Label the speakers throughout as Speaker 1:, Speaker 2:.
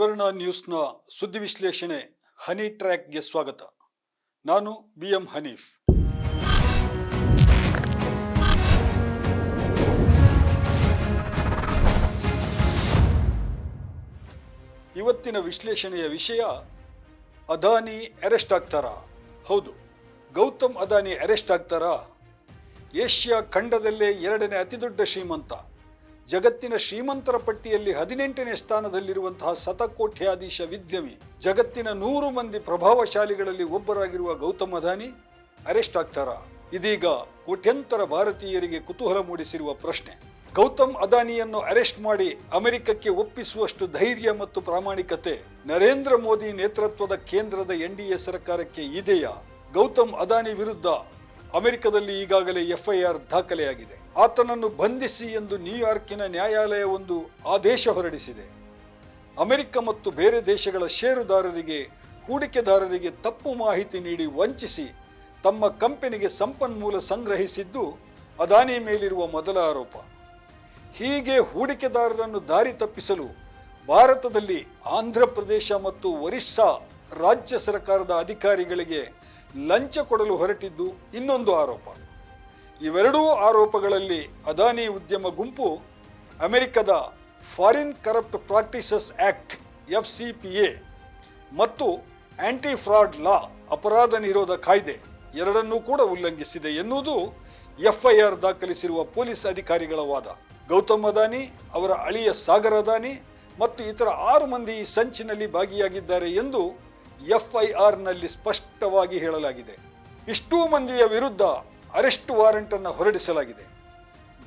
Speaker 1: ತ್ರಿವರ್ಣ ನ್ಯೂಸ್ನ ಸುದ್ದಿ ವಿಶ್ಲೇಷಣೆ ಹನಿ ಟ್ರ್ಯಾಕ್ಗೆ ಸ್ವಾಗತ. ನಾನು ಬಿ ಎಂ ಹನೀಫ್. ಇವತ್ತಿನ ವಿಶ್ಲೇಷಣೆಯ ವಿಷಯ, ಅದಾನಿ ಅರೆಸ್ಟ್ ಆಗ್ತಾರಾ? ಹೌದು, ಗೌತಮ್ ಅದಾನಿ ಅರೆಸ್ಟ್ ಆಗ್ತಾರಾ? ಏಷ್ಯಾ ಖಂಡದಲ್ಲೇ ಎರಡನೇ ಅತಿದೊಡ್ಡ ಶ್ರೀಮಂತ. ಜಗತ್ತಿನ ಶ್ರೀಮಂತರ ಪಟ್ಟಿಯಲ್ಲಿ ಹದಿನೆಂಟನೇ ಸ್ಥಾನದಲ್ಲಿರುವಂತಹ ಶತಕೋಟ್ಯಾಧೀಶ ವಿದ್ಯಮಿ, ಜಗತ್ತಿನ ನೂರು ಮಂದಿ ಪ್ರಭಾವಶಾಲಿಗಳಲ್ಲಿ ಒಬ್ಬರಾಗಿರುವ ಗೌತಮ್ ಅದಾನಿ ಅರೆಸ್ಟ್ ಆಗ್ತಾರಾ? ಇದೀಗ ಕೋಟ್ಯಂತರ ಭಾರತೀಯರಿಗೆ ಕುತೂಹಲ ಮೂಡಿಸಿರುವ ಪ್ರಶ್ನೆ. ಗೌತಮ್ ಅದಾನಿಯನ್ನು ಅರೆಸ್ಟ್ ಮಾಡಿ ಅಮೆರಿಕಕ್ಕೆ ಒಪ್ಪಿಸುವಷ್ಟು ಧೈರ್ಯ ಮತ್ತು ಪ್ರಾಮಾಣಿಕತೆ ನರೇಂದ್ರ ಮೋದಿ ನೇತೃತ್ವದ ಕೇಂದ್ರದ ಎನ್ಡಿಎ ಸರ್ಕಾರಕ್ಕೆ ಇದೆಯಾ? ಗೌತಮ್ ಅದಾನಿ ವಿರುದ್ಧ ಅಮೆರಿಕದಲ್ಲಿ ಈಗಾಗಲೇ ಎಫ್ಐಆರ್ ದಾಖಲೆಯಾಗಿದೆ. ಆತನನ್ನು ಬಂಧಿಸಿ ಎಂದು ನ್ಯೂಯಾರ್ಕಿನ ನ್ಯಾಯಾಲಯ ಒಂದು ಆದೇಶ ಹೊರಡಿಸಿದೆ. ಅಮೆರಿಕ ಮತ್ತು ಬೇರೆ ದೇಶಗಳ ಷೇರುದಾರರಿಗೆ, ಹೂಡಿಕೆದಾರರಿಗೆ ತಪ್ಪು ಮಾಹಿತಿ ನೀಡಿ ವಂಚಿಸಿ ತಮ್ಮ ಕಂಪನಿಗೆ ಸಂಪನ್ಮೂಲ ಸಂಗ್ರಹಿಸಿದ್ದು ಅದಾನಿ ಮೇಲಿರುವ ಮೊದಲ ಆರೋಪ. ಹೀಗೆ ಹೂಡಿಕೆದಾರರನ್ನು ದಾರಿ ತಪ್ಪಿಸಲು ಭಾರತದಲ್ಲಿ ಆಂಧ್ರ ಪ್ರದೇಶ ಮತ್ತು ಒರಿಸ್ಸಾ ರಾಜ್ಯ ಸರ್ಕಾರದ ಅಧಿಕಾರಿಗಳಿಗೆ ಲಂಚ ಕೊಡಲು ಹೊರಟಿದ್ದು ಇನ್ನೊಂದು ಆರೋಪ. ಇವೆರಡೂ ಆರೋಪಗಳಲ್ಲಿ ಅದಾನಿ ಉದ್ಯಮ ಗುಂಪು ಅಮೆರಿಕದ foreign corrupt practices act F C P A ಮತ್ತು ಆಂಟಿ ಫ್ರಾಡ್ ಲಾ ಅಪರಾಧ ನಿರೋಧ ಕಾಯ್ದೆ ಎರಡನ್ನೂ ಕೂಡ ಉಲ್ಲಂಘಿಸಿದೆ ಎನ್ನುವುದು ಎಫ್ಐಆರ್ ದಾಖಲಿಸಿರುವ ಪೊಲೀಸ್ ಅಧಿಕಾರಿಗಳ ವಾದ. ಗೌತಮ್ ಅದಾನಿ, ಅವರ ಅಳಿಯ ಸಾಗರ್ ಅದಾನಿ ಮತ್ತು ಇತರ ಆರು ಮಂದಿ ಈ ಸಂಚಿನಲ್ಲಿ ಭಾಗಿಯಾಗಿದ್ದಾರೆ ಎಂದು ಎಫ್ಐಆರ್ನಲ್ಲಿ ಸ್ಪಷ್ಟವಾಗಿ ಹೇಳಲಾಗಿದೆ. ಇಷ್ಟೂ ಮಂದಿಯ ವಿರುದ್ಧ ಅರೆಸ್ಟ್ ವಾರಂಟ್ ಅನ್ನು ಹೊರಡಿಸಲಾಗಿದೆ.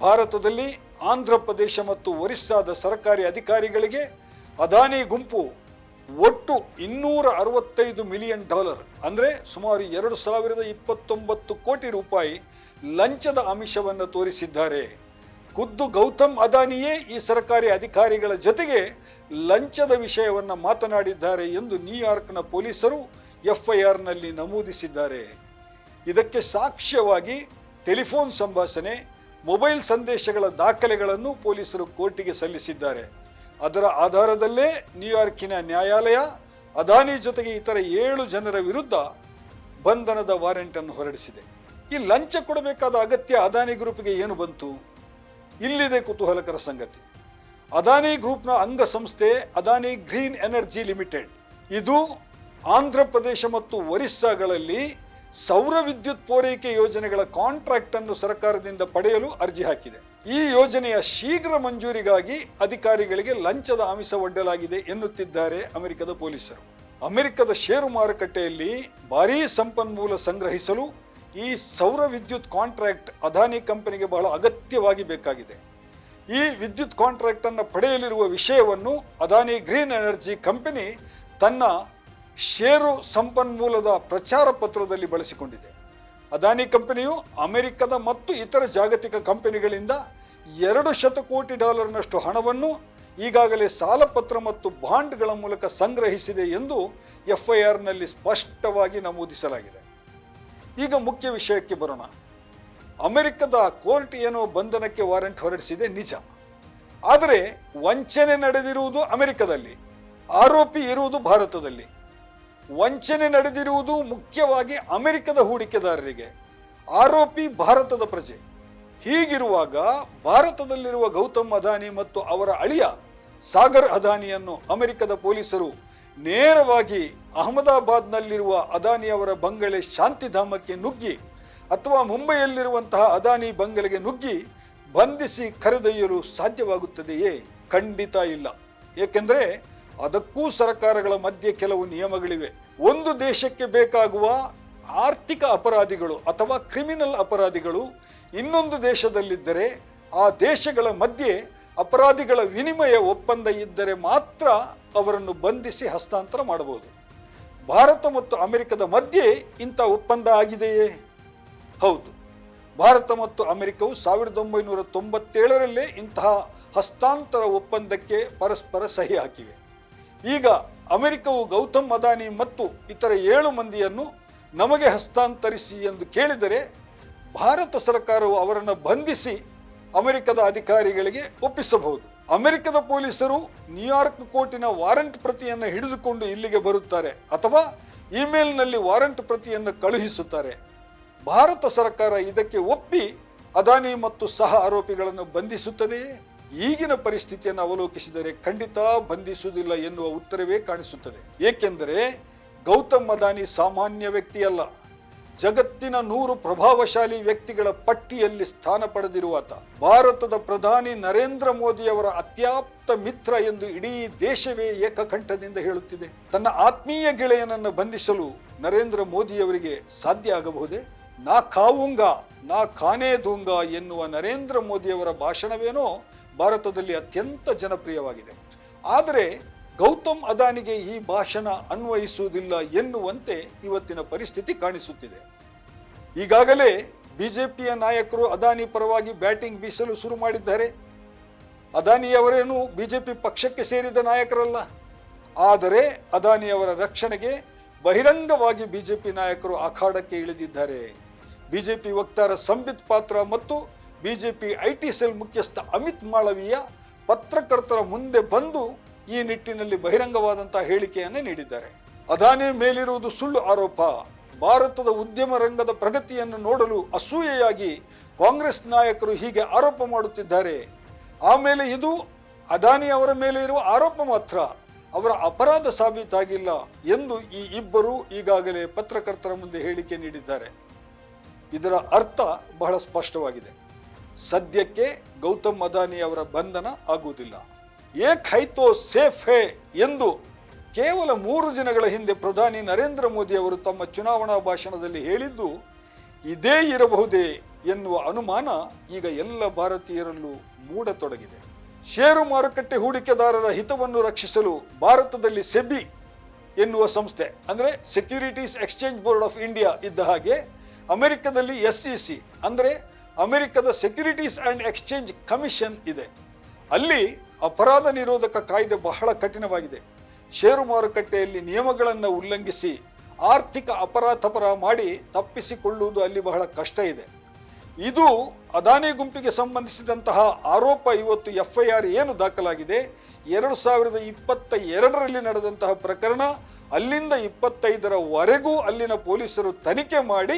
Speaker 1: ಭಾರತದಲ್ಲಿ ಆಂಧ್ರ ಪ್ರದೇಶ ಮತ್ತು ಒರಿಸ್ಸಾದ ಸರ್ಕಾರಿ ಅಧಿಕಾರಿಗಳಿಗೆ ಅದಾನಿ ಗುಂಪು ಒಟ್ಟು ಇನ್ನೂರ ಅರವತ್ತೈದು ಮಿಲಿಯನ್ ಡಾಲರ್ ಅಂದರೆ ಸುಮಾರು ಎರಡು ಸಾವಿರದ ಇಪ್ಪತ್ತೊಂಬತ್ತು ಕೋಟಿ ರೂಪಾಯಿ ಲಂಚದ ಅಂಶವನ್ನು ತೋರಿಸಿದ್ದಾರೆ. ಖುದ್ದು ಗೌತಮ್ ಅದಾನಿಯೇ ಈ ಸರ್ಕಾರಿ ಅಧಿಕಾರಿಗಳ ಜೊತೆಗೆ ಲಂಚದ ವಿಷಯವನ್ನು ಮಾತನಾಡಿದ್ದಾರೆ ಎಂದು ನ್ಯೂಯಾರ್ಕ್ನ ಪೊಲೀಸರು ಎಫ್ಐಆರ್ನಲ್ಲಿ ನಮೂದಿಸಿದ್ದಾರೆ. ಇದಕ್ಕೆ ಸಾಕ್ಷ್ಯವಾಗಿ ಟೆಲಿಫೋನ್ ಸಂಭಾಷಣೆ, ಮೊಬೈಲ್ ಸಂದೇಶಗಳ ದಾಖಲೆಗಳನ್ನು ಪೊಲೀಸರು ಕೋರ್ಟಿಗೆ ಸಲ್ಲಿಸಿದ್ದಾರೆ. ಅದರ ಆಧಾರದಲ್ಲೇ ನ್ಯೂಯಾರ್ಕಿನ ನ್ಯಾಯಾಲಯ, ಅದಾನಿ ಜೊತೆಗೆ ಇತರ ಏಳು ಜನರ ವಿರುದ್ಧ ಬಂಧನದ ವಾರೆಂಟ್ ಅನ್ನು ಹೊರಡಿಸಿದೆ. ಈ ಲಂಚ ಕೊಡಬೇಕಾದ ಅಗತ್ಯ ಅದಾನಿ ಗ್ರೂಪ್ಗೆ ಏನು ಬಂತು? ಇಲ್ಲಿದೆ ಕುತೂಹಲಕರ ಸಂಗತಿ. ಅದಾನಿ ಗ್ರೂಪ್ನ ಅಂಗಸಂಸ್ಥೆ ಅದಾನಿ ಗ್ರೀನ್ ಎನರ್ಜಿ ಲಿಮಿಟೆಡ್. ಇದು ಆಂಧ್ರ ಪ್ರದೇಶ ಮತ್ತು ಒರಿಸ್ಸಾಗಳಲ್ಲಿ ಸೌರ ವಿದ್ಯುತ್ ಪೂರೈಕೆ ಯೋಜನೆಗಳ ಕಾಂಟ್ರಾಕ್ಟ್ ಅನ್ನು ಸರ್ಕಾರದಿಂದ ಪಡೆಯಲು ಅರ್ಜಿ ಹಾಕಿದೆ. ಈ ಯೋಜನೆಯ ಶೀಘ್ರ ಮಂಜೂರಿಗಾಗಿ ಅಧಿಕಾರಿಗಳಿಗೆ ಲಂಚದ ಆಮಿಷ ಒಡ್ಡಲಾಗಿದೆ ಎನ್ನುತ್ತಿದ್ದಾರೆ ಅಮೆರಿಕದ ಪೊಲೀಸರು. ಅಮೆರಿಕದ ಷೇರು ಮಾರುಕಟ್ಟೆಯಲ್ಲಿ ಭಾರೀ ಸಂಪನ್ಮೂಲ ಸಂಗ್ರಹಿಸಲು ಈ ಸೌರ ವಿದ್ಯುತ್ ಕಾಂಟ್ರಾಕ್ಟ್ ಅದಾನಿ ಕಂಪನಿಗೆ ಬಹಳ ಅಗತ್ಯವಾಗಿ ಬೇಕಾಗಿದೆ. ಈ ವಿದ್ಯುತ್ ಕಾಂಟ್ರಾಕ್ಟ್ ಅನ್ನು ಪಡೆಯಲಿರುವ ವಿಷಯವನ್ನು ಅದಾನಿ ಗ್ರೀನ್ ಎನರ್ಜಿ ಕಂಪನಿ ತನ್ನ ಷೇರು ಸಂಪನ್ಮೂಲದ ಪ್ರಚಾರ ಪತ್ರದಲ್ಲಿ ಬಳಸಿಕೊಂಡಿದೆ. ಅದಾನಿ ಕಂಪನಿಯು ಅಮೆರಿಕದ ಮತ್ತು ಇತರ ಜಾಗತಿಕ ಕಂಪನಿಗಳಿಂದ ಎರಡು ಶತಕೋಟಿ ಡಾಲರ್ನಷ್ಟು ಹಣವನ್ನು ಈಗಾಗಲೇ ಸಾಲಪತ್ರ ಮತ್ತು ಬಾಂಡ್ಗಳ ಮೂಲಕ ಸಂಗ್ರಹಿಸಿದೆ ಎಂದು ಎಫ್ಐಆರ್ನಲ್ಲಿ ಸ್ಪಷ್ಟವಾಗಿ ನಮೂದಿಸಲಾಗಿದೆ. ಈಗ ಮುಖ್ಯ ವಿಷಯಕ್ಕೆ ಬರೋಣ. ಅಮೆರಿಕದ ಕೋರ್ಟ್ ಏನೋ ಬಂಧನಕ್ಕೆ ವಾರೆಂಟ್ ಹೊರಡಿಸಿದೆ ನಿಜ. ಆದರೆ ವಂಚನೆ ನಡೆದಿರುವುದು ಅಮೆರಿಕದಲ್ಲಿ, ಆರೋಪಿ ಇರುವುದು ಭಾರತದಲ್ಲಿ. ವಂಚನೆ ನಡೆದಿರುವುದು ಮುಖ್ಯವಾಗಿ ಅಮೆರಿಕದ ಹೂಡಿಕೆದಾರರಿಗೆ, ಆರೋಪಿ ಭಾರತದ ಪ್ರಜೆ. ಹೀಗಿರುವಾಗ ಭಾರತದಲ್ಲಿರುವ ಗೌತಮ್ ಅದಾನಿ ಮತ್ತು ಅವರ ಅಳಿಯ ಸಾಗರ್ ಅದಾನಿಯನ್ನು ಅಮೆರಿಕದ ಪೊಲೀಸರು ನೇರವಾಗಿ ಅಹಮದಾಬಾದ್ನಲ್ಲಿರುವ ಅದಾನಿಯವರ ಬಂಗಲೆ ಶಾಂತಿಧಾಮಕ್ಕೆ ನುಗ್ಗಿ ಅಥವಾ ಮುಂಬೈಯಲ್ಲಿರುವಂತಹ ಅದಾನಿ ಬಂಗಲೆಗೆ ನುಗ್ಗಿ ಬಂಧಿಸಿ ಕರೆದೊಯ್ಯಲು ಸಾಧ್ಯವಾಗುತ್ತದೆಯೇ? ಖಂಡಿತ ಇಲ್ಲ. ಏಕೆಂದರೆ ಅದಕ್ಕೂ ಸರ್ಕಾರಗಳ ಮಧ್ಯೆ ಕೆಲವು ನಿಯಮಗಳಿವೆ. ಒಂದು ದೇಶಕ್ಕೆ ಬೇಕಾಗುವ ಆರ್ಥಿಕ ಅಪರಾಧಿಗಳು ಅಥವಾ ಕ್ರಿಮಿನಲ್ ಅಪರಾಧಿಗಳು ಇನ್ನೊಂದು ದೇಶದಲ್ಲಿದ್ದರೆ ಆ ದೇಶಗಳ ಮಧ್ಯೆ ಅಪರಾಧಿಗಳ ವಿನಿಮಯ ಒಪ್ಪಂದ ಇದ್ದರೆ ಮಾತ್ರ ಅವರನ್ನು ಬಂಧಿಸಿ ಹಸ್ತಾಂತರ ಮಾಡಬಹುದು. ಭಾರತ ಮತ್ತು ಅಮೆರಿಕದ ಮಧ್ಯೆ ಇಂಥ ಒಪ್ಪಂದ ಆಗಿದೆಯೇ? ಹೌದು. ಭಾರತ ಮತ್ತು ಅಮೆರಿಕವು ಸಾವಿರದ ಒಂಬೈನೂರ ತೊಂಬತ್ತೇಳರಲ್ಲೇ ಇಂತಹ ಹಸ್ತಾಂತರ ಒಪ್ಪಂದಕ್ಕೆ ಪರಸ್ಪರ ಸಹಿ ಹಾಕಿವೆ. ಈಗ ಅಮೆರಿಕವು ಗೌತಮ್ ಅದಾನಿ ಮತ್ತು ಇತರ ಏಳು ಮಂದಿಯನ್ನು ನಮಗೆ ಹಸ್ತಾಂತರಿಸಿ ಎಂದು ಕೇಳಿದರೆ ಭಾರತ ಸರ್ಕಾರವು ಅವರನ್ನು ಬಂಧಿಸಿ ಅಮೆರಿಕದ ಅಧಿಕಾರಿಗಳಿಗೆ ಒಪ್ಪಿಸಬಹುದು. ಅಮೆರಿಕದ ಪೊಲೀಸರು ನ್ಯೂಯಾರ್ಕ್ ಕೋರ್ಟಿನ ವಾರಂಟ್ ಪ್ರತಿಯನ್ನು ಹಿಡಿದುಕೊಂಡು ಇಲ್ಲಿಗೆ ಬರುತ್ತಾರೆ ಅಥವಾ ಇಮೇಲ್ನಲ್ಲಿ ವಾರಂಟ್ ಪ್ರತಿಯನ್ನು ಕಳುಹಿಸುತ್ತಾರೆ. ಭಾರತ ಸರ್ಕಾರ ಇದಕ್ಕೆ ಒಪ್ಪಿ ಅದಾನಿ ಮತ್ತು ಸಹ ಆರೋಪಿಗಳನ್ನು ಬಂಧಿಸುತ್ತದೆಯೇ? ಈಗಿನ ಪರಿಸ್ಥಿತಿಯನ್ನು ಅವಲೋಕಿಸಿದರೆ ಖಂಡಿತ ಬಂಧಿಸುವುದಿಲ್ಲ ಎನ್ನುವ ಉತ್ತರವೇ ಕಾಣಿಸುತ್ತದೆ. ಏಕೆಂದರೆ ಗೌತಮ್ ಅದಾನಿ ಸಾಮಾನ್ಯ ವ್ಯಕ್ತಿಯಲ್ಲ. ಜಗತ್ತಿನ ನೂರು ಪ್ರಭಾವಶಾಲಿ ವ್ಯಕ್ತಿಗಳ ಪಟ್ಟಿಯಲ್ಲಿ ಸ್ಥಾನ ಪಡೆದಿರುವಾತ. ಭಾರತದ ಪ್ರಧಾನಿ ನರೇಂದ್ರ ಮೋದಿಯವರ ಅತ್ಯಾಪ್ತ ಮಿತ್ರ ಎಂದು ಇಡೀ ದೇಶವೇ ಏಕಕಂಠದಿಂದ ಹೇಳುತ್ತಿದೆ. ತನ್ನ ಆತ್ಮೀಯ ಗೆಳೆಯನನ್ನು ಬಂಧಿಸಲು ನರೇಂದ್ರ ಮೋದಿಯವರಿಗೆ ಸಾಧ್ಯ ಆಗಬಹುದೇ? ನಾ ಕಾವುಂಗ, ನಾ ಖಾನೇ ದೂಂಗ ಎನ್ನುವ ನರೇಂದ್ರ ಮೋದಿಯವರ ಭಾಷಣವೇನೋ ಭಾರತದಲ್ಲಿ ಅತ್ಯಂತ ಜನಪ್ರಿಯವಾಗಿದೆ. ಆದರೆ ಗೌತಮ್ ಅದಾನಿಗೆ ಈ ಭಾಷಣ ಅನ್ವಯಿಸುವುದಿಲ್ಲ ಎನ್ನುವಂತೆ ಇವತ್ತಿನ ಪರಿಸ್ಥಿತಿ ಕಾಣಿಸುತ್ತಿದೆ. ಈಗಾಗಲೇ ಬಿಜೆಪಿಯ ನಾಯಕರು ಅದಾನಿ ಪರವಾಗಿ ಬ್ಯಾಟಿಂಗ್ ಬೀಸಲು ಶುರು ಮಾಡಿದ್ದಾರೆ. ಅದಾನಿಯವರೇನು ಬಿಜೆಪಿ ಪಕ್ಷಕ್ಕೆ ಸೇರಿದ ನಾಯಕರಲ್ಲ. ಆದರೆ ಅದಾನಿಯವರ ರಕ್ಷಣೆಗೆ ಬಹಿರಂಗವಾಗಿ ಬಿಜೆಪಿ ನಾಯಕರು ಅಖಾಡಕ್ಕೆ ಇಳಿದಿದ್ದಾರೆ. ಬಿಜೆಪಿ ವಕ್ತಾರ ಸಂಬಿತ್ ಪಾತ್ರ ಮತ್ತು ಬಿಜೆಪಿ ಐಟಿ ಸೆಲ್ ಮುಖ್ಯಸ್ಥ ಅಮಿತ್ ಮಾಳವೀಯ ಪತ್ರಕರ್ತರ ಮುಂದೆ ಬಂದು ಈ ನಿಟ್ಟಿನಲ್ಲಿ ಬಹಿರಂಗವಾದಂತಹ ಹೇಳಿಕೆಯನ್ನೇ ನೀಡಿದ್ದಾರೆ. ಅದಾನಿ ಮೇಲಿರುವುದು ಸುಳ್ಳು ಆರೋಪ. ಭಾರತದ ಉದ್ಯಮ ರಂಗದ ಪ್ರಗತಿಯನ್ನು ನೋಡಲು ಅಸೂಯೆಯಾಗಿ ಕಾಂಗ್ರೆಸ್ ನಾಯಕರು ಹೀಗೆ ಆರೋಪ ಮಾಡುತ್ತಿದ್ದಾರೆ. ಆಮೇಲೆ ಇದು ಅದಾನಿ ಅವರ ಮೇಲೆ ಇರುವ ಆರೋಪ ಮಾತ್ರ. ಅವರ ಅಪರಾಧ ಸಾಬೀತಾಗಿಲ್ಲ ಎಂದು ಈ ಇಬ್ಬರು ಈಗಾಗಲೇ ಪತ್ರಕರ್ತರ ಮುಂದೆ ಹೇಳಿಕೆ ನೀಡಿದ್ದಾರೆ. ಇದರ ಅರ್ಥ ಬಹಳ ಸ್ಪಷ್ಟವಾಗಿದೆ. ಸದ್ಯಕ್ಕೆ ಗೌತಮ್ ಅದಾನಿ ಅವರ ಬಂಧನ ಆಗುವುದಿಲ್ಲ. ಏಕ್ ಹೈತೋ ಸೇಫ್ ಹೇ ಎಂದು ಕೇವಲ ಮೂರು ದಿನಗಳ ಹಿಂದೆ ಪ್ರಧಾನಿ ನರೇಂದ್ರ ಮೋದಿ ಅವರು ತಮ್ಮ ಚುನಾವಣಾ ಭಾಷಣದಲ್ಲಿ ಹೇಳಿದ್ದು, ಇದೇ ಇರಬಹುದೇ ಎನ್ನುವ ಅನುಮಾನ ಈಗ ಎಲ್ಲ ಭಾರತೀಯರಲ್ಲೂ ಮೂಡತೊಡಗಿದೆ. ಷೇರು ಮಾರುಕಟ್ಟೆ ಹೂಡಿಕೆದಾರರ ಹಿತವನ್ನು ರಕ್ಷಿಸಲು ಭಾರತದಲ್ಲಿ ಸೆಬಿ ಎನ್ನುವ ಸಂಸ್ಥೆ, ಅಂದರೆ securities exchange board of India ಇದ್ದ ಹಾಗೆ ಅಮೆರಿಕದಲ್ಲಿ ಎಸ್ ಸಿ ಸಿ ಅಂದರೆ ಅಮೆರಿಕದ ಸೆಕ್ಯೂರಿಟೀಸ್ ಆ್ಯಂಡ್ ಎಕ್ಸ್ಚೇಂಜ್ ಕಮಿಷನ್ ಇದೆ. ಅಲ್ಲಿ ಅಪರಾಧ ನಿರೋಧಕ ಕಾಯ್ದೆ ಬಹಳ ಕಠಿಣವಾಗಿದೆ. ಷೇರು ಮಾರುಕಟ್ಟೆಯಲ್ಲಿ ನಿಯಮಗಳನ್ನು ಉಲ್ಲಂಘಿಸಿ ಆರ್ಥಿಕ ಅಪರಾಧಪರ ಮಾಡಿ ತಪ್ಪಿಸಿಕೊಳ್ಳುವುದು ಅಲ್ಲಿ ಬಹಳ ಕಷ್ಟ ಇದೆ. ಇದು ಅದಾನಿ ಗುಂಪಿಗೆ ಸಂಬಂಧಿಸಿದಂತಹ ಆರೋಪ ಇವತ್ತು ಎಫ್ ಐ ಆರ್ ಏನು ದಾಖಲಾಗಿದೆ? ಎರಡು ಸಾವಿರದ ಇಪ್ಪತ್ತ ಎರಡರಲ್ಲಿ ನಡೆದಂತಹ ಪ್ರಕರಣ, ಅಲ್ಲಿಂದ ಇಪ್ಪತ್ತೈದರವರೆಗೂ ಅಲ್ಲಿನ ಪೊಲೀಸರು ತನಿಖೆ ಮಾಡಿ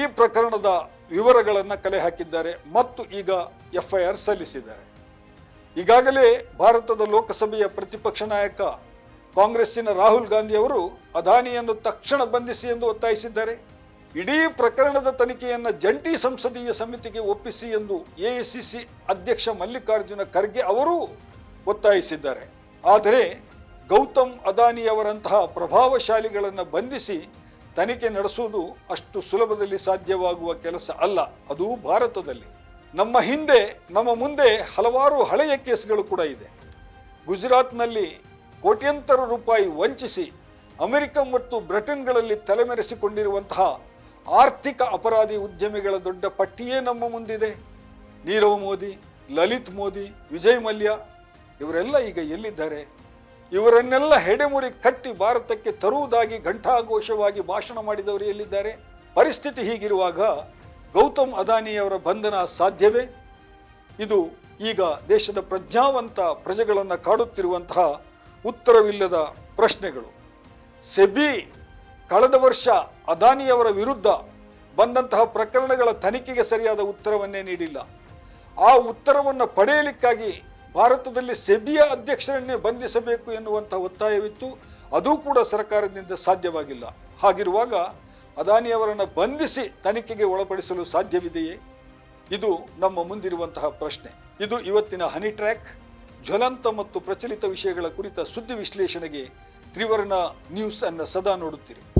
Speaker 1: ಈ ಪ್ರಕರಣದ ವಿವರಗಳನ್ನು ಕಲೆ ಹಾಕಿದ್ದಾರೆ ಮತ್ತು ಈಗ ಎಫ್ ಐ ಆರ್ ಸಲ್ಲಿಸಿದ್ದಾರೆ. ಈಗಾಗಲೇ ಭಾರತದ ಲೋಕಸಭೆಯ ಪ್ರತಿಪಕ್ಷ ನಾಯಕ ಕಾಂಗ್ರೆಸ್ಸಿನ ರಾಹುಲ್ ಗಾಂಧಿ ಅವರು ಅದಾನಿಯನ್ನು ತಕ್ಷಣ ಬಂಧಿಸಿ ಎಂದು ಒತ್ತಾಯಿಸಿದ್ದಾರೆ. ಇಡೀ ಪ್ರಕರಣದ ತನಿಖೆಯನ್ನು ಜಂಟಿ ಸಂಸದೀಯ ಸಮಿತಿಗೆ ಒಪ್ಪಿಸಿ ಎಂದು ಎಐಸಿಸಿ ಅಧ್ಯಕ್ಷ ಮಲ್ಲಿಕಾರ್ಜುನ ಖರ್ಗೆ ಅವರು ಒತ್ತಾಯಿಸಿದ್ದಾರೆ. ಆದರೆ ಗೌತಮ್ ಅದಾನಿಯವರಂತಹ ಪ್ರಭಾವಶಾಲಿಗಳನ್ನು ಬಂಧಿಸಿ ತನಿಖೆ ನಡೆಸುವುದು ಅಷ್ಟು ಸುಲಭದಲ್ಲಿ ಸಾಧ್ಯವಾಗುವ ಕೆಲಸ ಅಲ್ಲ. ಅದು ಭಾರತದಲ್ಲಿ. ನಮ್ಮ ಹಿಂದೆ, ನಮ್ಮ ಮುಂದೆ ಹಲವಾರು ಹಳೆಯ ಕೇಸ್ಗಳು ಕೂಡ ಇದೆ. ಗುಜರಾತ್ನಲ್ಲಿ ಕೋಟ್ಯಂತರ ರೂಪಾಯಿ ವಂಚಿಸಿ ಅಮೆರಿಕ ಮತ್ತು ಬ್ರಿಟನ್ಗಳಲ್ಲಿ ತಲೆಮೆರೆಸಿಕೊಂಡಿರುವಂತಹ ಆರ್ಥಿಕ ಅಪರಾಧಿ ಉದ್ಯಮಿಗಳ ದೊಡ್ಡ ಪಟ್ಟಿಯೇ ನಮ್ಮ ಮುಂದಿದೆ. ನೀರವ್ ಮೋದಿ, ಲಲಿತ್ ಮೋದಿ, ವಿಜಯ್ ಮಲ್ಯ, ಇವರೆಲ್ಲ ಈಗ ಎಲ್ಲಿದ್ದಾರೆ? ಇವರನ್ನೆಲ್ಲ ಹೆಡೆಮುರಿ ಕಟ್ಟಿ ಭಾರತಕ್ಕೆ ತರುವುದಾಗಿ ಘಂಟಾಘೋಷವಾಗಿ ಭಾಷಣ ಮಾಡಿದವರು ಎಲ್ಲಿದ್ದಾರೆ? ಪರಿಸ್ಥಿತಿ ಹೀಗಿರುವಾಗ ಗೌತಮ್ ಅದಾನಿಯವರ ಬಂಧನ ಸಾಧ್ಯವೇ? ಇದು ಈಗ ದೇಶದ ಪ್ರಜ್ಞಾವಂತ ಪ್ರಜೆಗಳನ್ನು ಕಾಡುತ್ತಿರುವಂತಹ ಉತ್ತರವಿಲ್ಲದ ಪ್ರಶ್ನೆಗಳು. ಸೆಬಿ ಕಳೆದ ವರ್ಷ ಅದಾನಿಯವರ ವಿರುದ್ಧ ಬಂದಂತಹ ಪ್ರಕರಣಗಳ ತನಿಖೆಗೆ ಸರಿಯಾದ ಉತ್ತರವನ್ನೇ ನೀಡಿಲ್ಲ. ಆ ಉತ್ತರವನ್ನು ಪಡೆಯಲಿಕ್ಕಾಗಿ ಭಾರತದಲ್ಲಿ ಸೆಬಿಯ ಅಧ್ಯಕ್ಷರನ್ನೇ ಬಂಧಿಸಬೇಕು ಎನ್ನುವಂಥ ಒತ್ತಾಯವಿತ್ತು. ಅದು ಕೂಡ ಸರ್ಕಾರದಿಂದ ಸಾಧ್ಯವಾಗಿಲ್ಲ. ಹಾಗಿರುವಾಗ ಅದಾನಿಯವರನ್ನು ಬಂಧಿಸಿ ತನಿಖೆಗೆ ಒಳಪಡಿಸಲು ಸಾಧ್ಯವಿದೆಯೇ? ಇದು ನಮ್ಮ ಮುಂದಿರುವಂತಹ ಪ್ರಶ್ನೆ. ಇದು ಇವತ್ತಿನ ಹನಿ ಟ್ರ್ಯಾಕ್. ಜ್ವಲಂತ ಮತ್ತು ಪ್ರಚಲಿತ ವಿಷಯಗಳ ಕುರಿತ ಸುದ್ದಿ ವಿಶ್ಲೇಷಣೆಗೆ ತ್ರಿವರ್ಣ ನ್ಯೂಸ್ ಅನ್ನು ಸದಾ ನೋಡುತ್ತೀರಿ.